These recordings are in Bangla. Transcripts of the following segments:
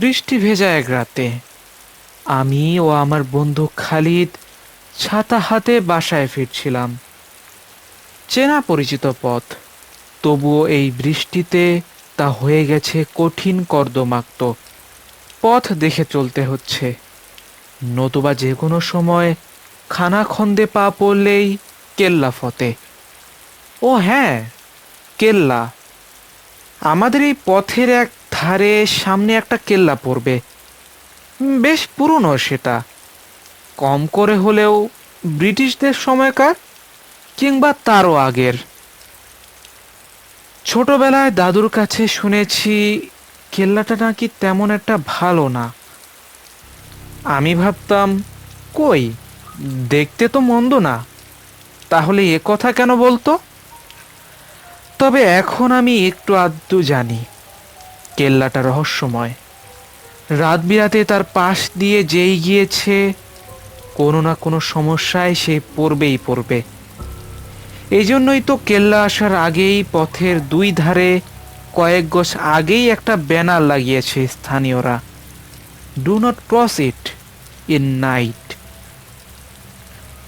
বৃষ্টি ভেজা এক রাতে। আমি ও আমার বন্ধু খালিদ ছাতা হাতে বাসায় ফিরছিলাম। চেনা পরিচিত পথ, তবুও এই বৃষ্টিতে তা হয়ে গেছে কঠিন কর্দমাক্ত। পথ দেখে চলতে হচ্ছে। নতুবা যে কোনো সময় খানাখন্দে পা পড়লেই কেল্লা ফতে। ও হ্যাঁ কেল্লা। আমাদের এই পথের এক ধারে সামনে একটা কেল্লা পড়বে। বেশ পুরনো সেটা। কম করে হলেও ব্রিটিশদের সময়কার কিংবা তারও আগের। ছোটবেলায় দাদুর কাছে শুনেছি, কেল্লাটা নাকি তেমন একটা ভালো না। আমি ভাবতাম, কই, দেখতে তো মন্দ না। তাহলে এ কথা কেন বলতো? তবে এখন আমি একটু আধটু জানি। কেল্লাটা রহস্যময়। রাত বিরাতে তার পাশ দিয়ে যেই গিয়েছে, কোনো না কোনো সমস্যায় সে পড়বেই পড়বে। এই জন্যই তো কেল্লা আসার আগেই পথের দুই ধারে কয়েক গোছ আগেই একটা ব্যানার লাগিয়েছে স্থানীয়রা। Do not cross it in night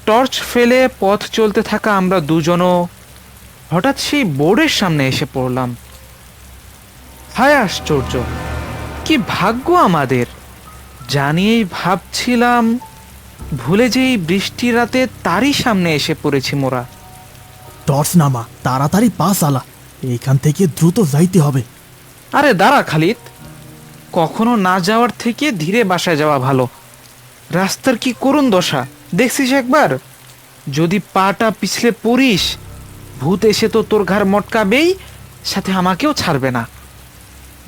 torch ফেলে পথ চলতে থাকা আমরা দুজনও হঠাৎ সেই বোর্ডের সামনে এসে পড়লাম। হায় আশ্চর্য কি ভাগ্য আমাদের। জানিয়েই ভাবছিলাম ভুলে যেই বৃষ্টি রাতে তারই সামনে এসে পড়েছি মোরা। টর্চ নামা তাড়াতাড়ি পাস আলা এইখান থেকে দ্রুত যাইতে হবে। আরে দাঁড়া খালিদ কখনো না যাওয়ার থেকে ধীরে বাসায় যাওয়া ভালো। রাস্তার কি করুণ দশা দেখছিস একবার? যদি পাটা পিছলে পড়িস ভূত এসে তো তোর ঘর মটকাবেই সাথে আমাকেও ছাড়বে না।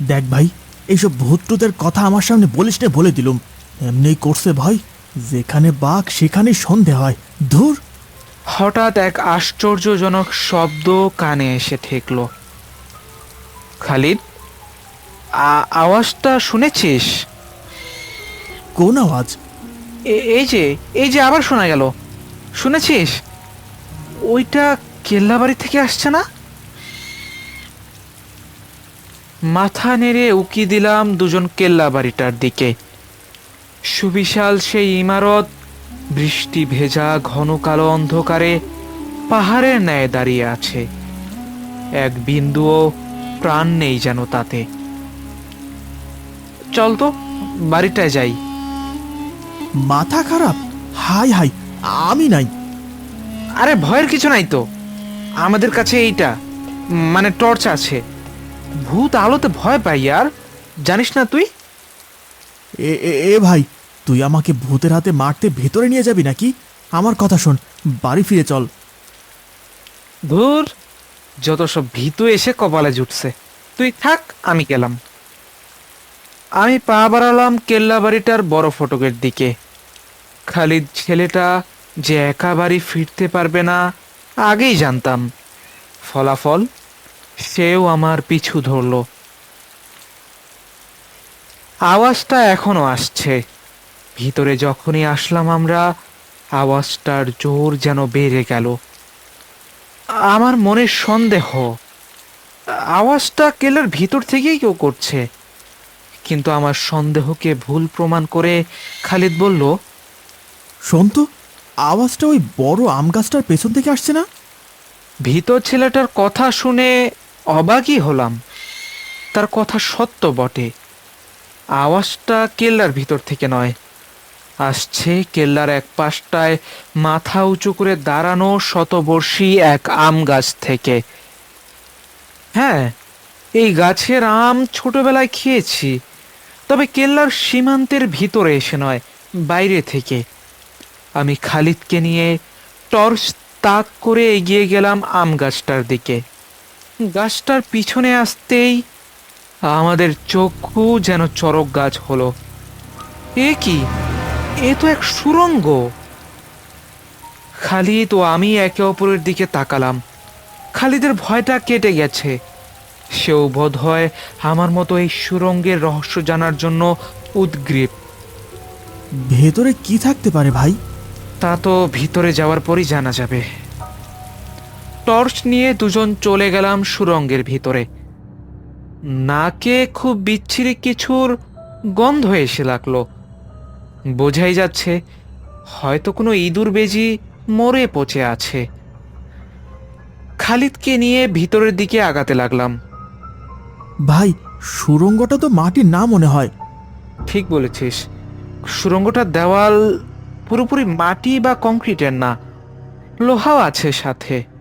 দেখ ভাই এইসব ভূতটুতের কথা আমার সামনে বলিস নে বলে দিলুম। এমনি করছে ভাই যেখানে বাঘ সেখানে সন্ধে হয়। ধুর। হঠাৎ এক আশ্চর্যজনক শব্দ কানে এসে ঠেকল। খালিদ আওয়াজটা শুনেছিস? কোন আওয়াজ? এই যে এই যে আবার শোনা গেল। শুনেছিস? ওইটা কেল্লাবাড়ি থেকে আসছে না? মাথা নেড়ে উকি দিলাম দুজন কেল্লা বাড়িটার দিকে। সুবিশাল সেই ইমারত বৃষ্টি ভেজা ঘন কালো অন্ধকারে পাহাড়ের ন্যায় দাঁড়িয়ে আছে। এক বিন্দুও প্রাণ নেই যেন তাতে। চল তো বাড়িটায় যাই। মাথা খারাপ? হাই হাই আমি নাই। আরে ভয়ের কিছু নাই তো। আমাদের কাছে এইটা মানে টর্চ আছে। ভূত আলোতে ভয় পাই আর। জানিস না তুই? এ এ- এ ভাই তুই আমাকে ভূতের হাতে মারতে ভেতরে নিয়ে যাবি নাকি? আমার কথা শোন বাড়ি ফিরে চল। ধুর যত সব ভীতু এসে কপালে জুটছে। তুই থাক আমি গেলাম। আমি পা বাড়ালাম কেল্লা বাড়িটার বড় ফটকের দিকে। খালিদ ছেলেটা যে একা বাড়ি ফিরতে পারবে না আগেই জানতাম। ফলাফল সেও আমার পিছু ধরলো। আওয়াজটা এখনও আসছে। ভিতরে যখনই আসলাম আমরা আওয়াজটার জোর যেন বেড়ে গেল। আমার মনে সন্দেহ। আওয়াজটা কেলার ভিতর থেকেই কেউ করছে। কিন্তু আমার সন্দেহকে ভুল প্রমাণ করে খালিদ বলল শোন তো আওয়াজটা ওই বড় আম গাছটার পেছন থেকে আসছে না? ভিতর ছেলেটার কথা শুনে অবাকই হলাম। তার কথা সত্য বটে। আওয়াজটা কেল্লার ভিতর থেকে নয়। আসছে কেল্লার এক পাশটায় মাথা উঁচু করে দাঁড়ানো শতবর্ষী এক আম গাছ থেকে। হ্যাঁ এই গাছের আম ছোটবেলায় খেয়েছি। তবে কেল্লার সীমান্তের ভিতরে এসে নয়, বাইরে থেকে। আমি খালিদকে নিয়ে টর্চ তাক করে এগিয়ে গেলাম আম গাছটার দিকে। গাছটার পিছনে আসতেই আমাদের চক্ষু যেন চরক গাছ হলো। এ কি? এ তো এক সুরঙ্গ। খালিদ ও আমি একে অপরের দিকে তাকালাম। খালিদের ভয়টা কেটে গেছে। সেও বোধ হয় আমার মতো এই সুরঙ্গের রহস্য জানার জন্য উদ্গ্রীব। ভেতরে কি থাকতে পারে ভাই? তা তো ভিতরে যাওয়ার পরই জানা যাবে। টর্চ নিয়ে দুজন চলে গেলাম সুরঙ্গের ভিতরে। নাকে খুব বিচ্ছিরি কিছুর গন্ধ এসে লাগল। বোঝাই যাচ্ছে হয়তো কোনো ইঁদুর বেজি মরে পচে আছে। খালিদকে নিয়ে ভিতরের দিকে আগাতে লাগলাম। ভাই সুরঙ্গটা তো মাটির না মনে হয়। ঠিক বলেছিস। সুড়ঙ্গটার দেওয়াল পুরোপুরি মাটি বা কংক্রিটের না লোহাও আছে সাথে।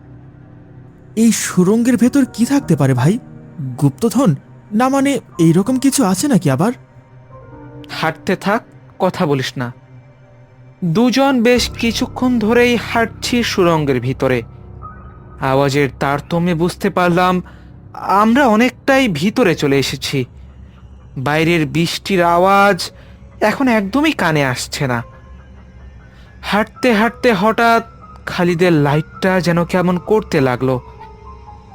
এই সুরঙ্গের ভেতর কি থাকতে পারে ভাই? গুপ্তধন? না মানে এইরকম কিছু আছে নাকি আবার? হাঁটতে থাক, কথা বলিস না। দুজন বেশ কিছুক্ষণ ধরেই হাঁটছি সুরঙ্গের ভিতরে। আওয়াজের তারতম্যে বুঝতে পারলাম, আমরা অনেকটাই ভিতরে চলে এসেছি। বাইরের বৃষ্টির আওয়াজ এখন একদমই কানে আসছে না। হাঁটতে হাঁটতে হঠাৎ খালিদের লাইটটা যেন কেমন করতে লাগল।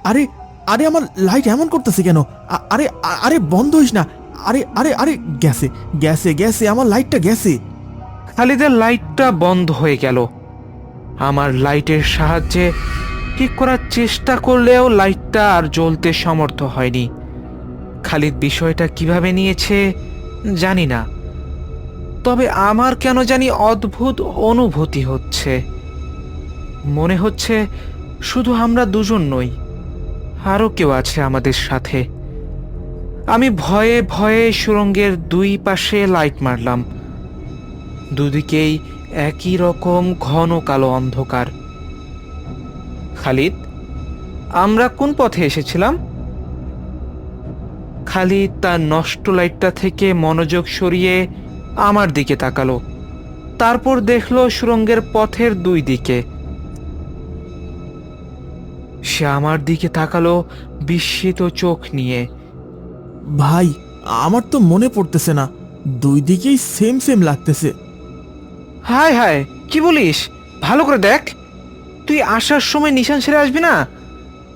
আরে আরে আমার লাইট এমন করতেছে কেন? আরে আরে বন্ধ হইস না। আরে আরে আরে, গেছে গেছে গেছে, আমার লাইটটা গেছে। খালিদের লাইটটা বন্ধ হয়ে গেল। আমার লাইটের সাহায্যে ঠিক করার চেষ্টা করলেও লাইটটা আর জ্বলতে সমর্থ হয়নি। খালিদ বিষয়টা কীভাবে নিয়েছে, জানি না। তবে আমার কেন জানি অদ্ভুত অনুভূতি হচ্ছে। মনে হচ্ছে শুধু আমরা দুজন নই আরও কেউ আছে আমাদের সাথে। আমি ভয়ে ভয়ে সুরঙ্গের দুই পাশে লাইট মারলাম। দুদিকেই একই রকম ঘন কালো অন্ধকার। খালিদ, আমরা কোন পথে এসেছিলাম? খালিদ তার নষ্ট লাইটটা থেকে মনোযোগ সরিয়ে আমার দিকে তাকালো। তারপর দেখল সুরঙ্গের পথের দুই দিকে। সে আমার দিকে তাকালো বিস্মিত চোখ নিয়ে। ভাই আমার তো মনে পড়তেছে না। দুই দিকেই সেম সেম লাগতেছে। হায় হায় কি বলিস? ভালো করে দেখ। তুই আসার সময় নিশান ছেড়ে আসবি না?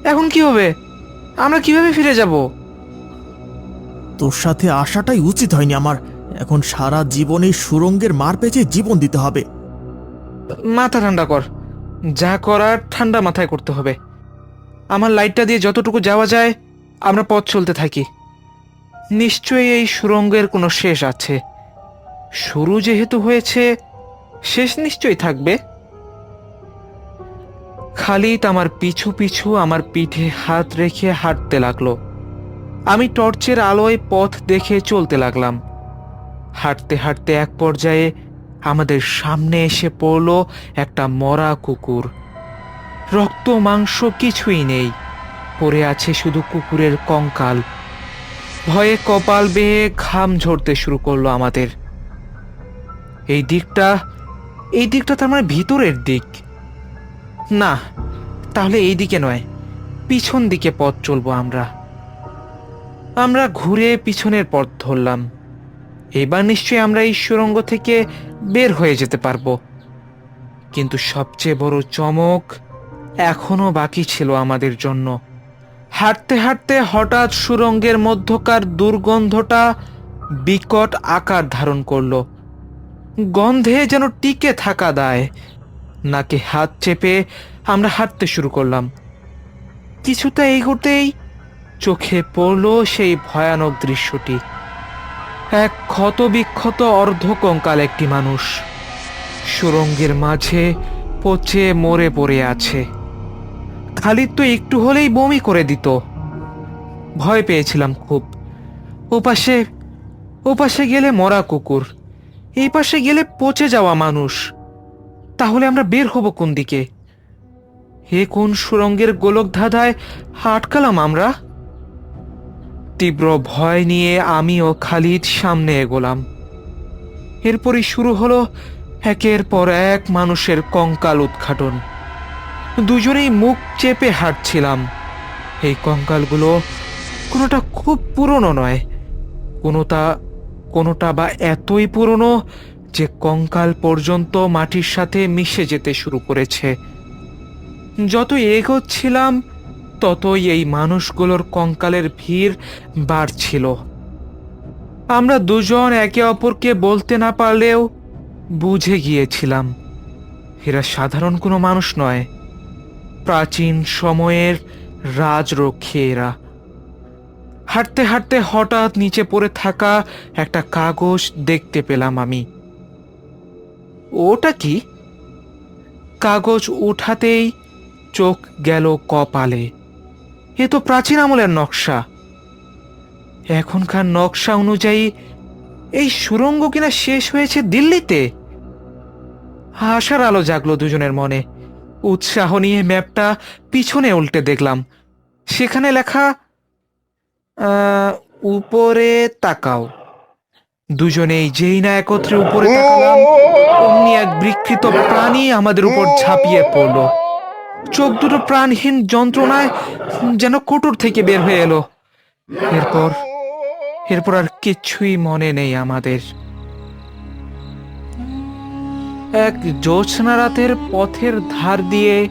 এখন কি হবে? আমরা কীভাবে ফিরে যাব? তোর সাথে আসাটাই উচিত হয়নি আমার। এখন সারা জীবনে সুরঙ্গের মার পেঁচে জীবন দিতে হবে। মাথা ঠান্ডা কর। যা করার ঠান্ডা মাথায় করতে হবে। আমার লাইটটা দিয়ে যতটুকু যাওয়া যায়, আমরা পথ চলতে থাকি। নিশ্চয়ই এই সুরঙ্গের কোনো শেষ আছে। শুরু যেহেতু হয়েছে, শেষ নিশ্চয়ই থাকবে। খালিদ আমার পিছু পিছু আমার পিঠে হাত রেখে হাঁটতে লাগল। আমি টর্চের আলোয় পথ দেখে চলতে লাগলাম। হাঁটতে হাঁটতে এক পর্যায়ে আমাদের সামনে এসে পড়ল একটা মরা কুকুর। রক্ত, মাংস কিছুই নেই। পড়ে আছে শুধু কুকুরের কঙ্কাল। ভয়ে কপাল বেয়ে ঘাম ঝরতে শুরু করল আমাদের। এই দিকটা এই দিকটা তার মানে ভিতরের দিক। না, তাহলে এই দিকে নয়, পিছন দিকে পথ চলবো আমরা। আমরা ঘুরে পিছনের পথ ধরলাম। এবার নিশ্চয়ই আমরা এই সুরঙ্গ থেকে বের হয়ে যেতে পারব। কিন্তু সবচেয়ে বড় চমক এখনও বাকি ছিল আমাদের জন্য। হাঁটতে হাঁটতে হঠাৎ সুরঙ্গের মধ্যকার দুর্গন্ধটা বিকট আকার ধারণ করল। গন্ধে যেন টিকে থাকা দায়, নাকে হাত চেপে আমরা হাঁটতে শুরু করলাম। কিছুটা এগোতেই চোখে পড়ল সেই ভয়ানক দৃশ্যটি। এক ক্ষতবিক্ষত অর্ধকঙ্কাল একটি মানুষ সুরঙ্গের মাঝে পচে মরে পড়ে আছে। খালিদ তো একটু হলেই বমি করে দিত। ভয় পেয়েছিলাম খুব। ওপাশে ওপাশে গেলে মরা কুকুর। এই পাশে গেলে পচে যাওয়া মানুষ। তাহলে আমরা বের হব কোন দিকে? হে কোন সুরঙ্গের গোলক ধাঁধায় আটকালাম আমরা? তীব্র ভয় নিয়ে আমি ও খালিদ সামনে এগোলাম। এরপরই শুরু হলো একের পর এক মানুষের কঙ্কাল উদ্ঘাটন। দুজনেই মুখ চেপে হাঁটছিলাম। এই কঙ্কালগুলো কোনোটা খুব পুরনো নয়। কোনোটা কোনোটা বা এতই পুরনো যে কঙ্কাল পর্যন্ত মাটির সাথে মিশে যেতে শুরু করেছে। যত এগোচ্ছিলাম, ততই এই মানুষগুলোর কঙ্কালের ভিড় বাড়ছিল। আমরা দুজন একে অপরকে বলতে না পারলেও বুঝে গিয়েছিলাম, এরা সাধারণ কোনো মানুষ নয়। প্রাচীন সময়ের রাজরক্ষী এরা হাঁটতে হাঁটতে হঠাৎ নিচে পড়ে থাকা একটা কাগজ দেখতে পেলাম আমি। ওটা কি? কাগজ উঠাতেই চোখ গেল কপালে। এ তো প্রাচীন আমলের নকশা। এখনকার নকশা অনুযায়ী এই সুরঙ্গ কিনা শেষ হয়েছে দিল্লিতে? আশার আলো জাগলো দুজনের মনে। উৎসাহ নিয়ে ম্যাপটা পিছনে উল্টে দেখলাম। সেখানে লেখা উপরে তাকাও। দুজনেই যেই না একত্রে উপরে তাকালাম, অমনি এক বিকৃত প্রাণী আমাদের উপর ঝাঁপিয়ে পড়ল। চোখ দুটো প্রাণহীন যন্ত্রণায় যেন কোটর থেকে বের হয়ে এলো। এরপর এরপর আর কিচ্ছুই মনে নেই আমাদের। এক জ্যোৎস্না রাতের পথের ধার দিয়ে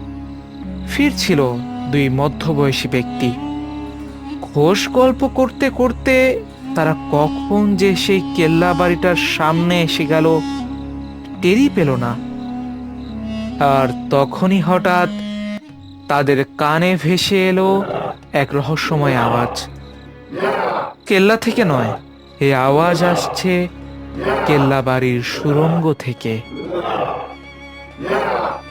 ফিরছিল দুই মধ্যবয়সী ব্যক্তি। ঘোষ গল্প করতে করতে তারা কখন যে সেই কেল্লা বাড়িটার সামনে এসে গেল টেরই পেল না। আর তখনই হঠাৎ তাদের কানে ভেসে এলো এক রহস্যময় আওয়াজ। কেল্লা থেকে নয় এই আওয়াজ আসছে কেল্লা বাড়ির সুরঙ্গ থেকে। Yeah.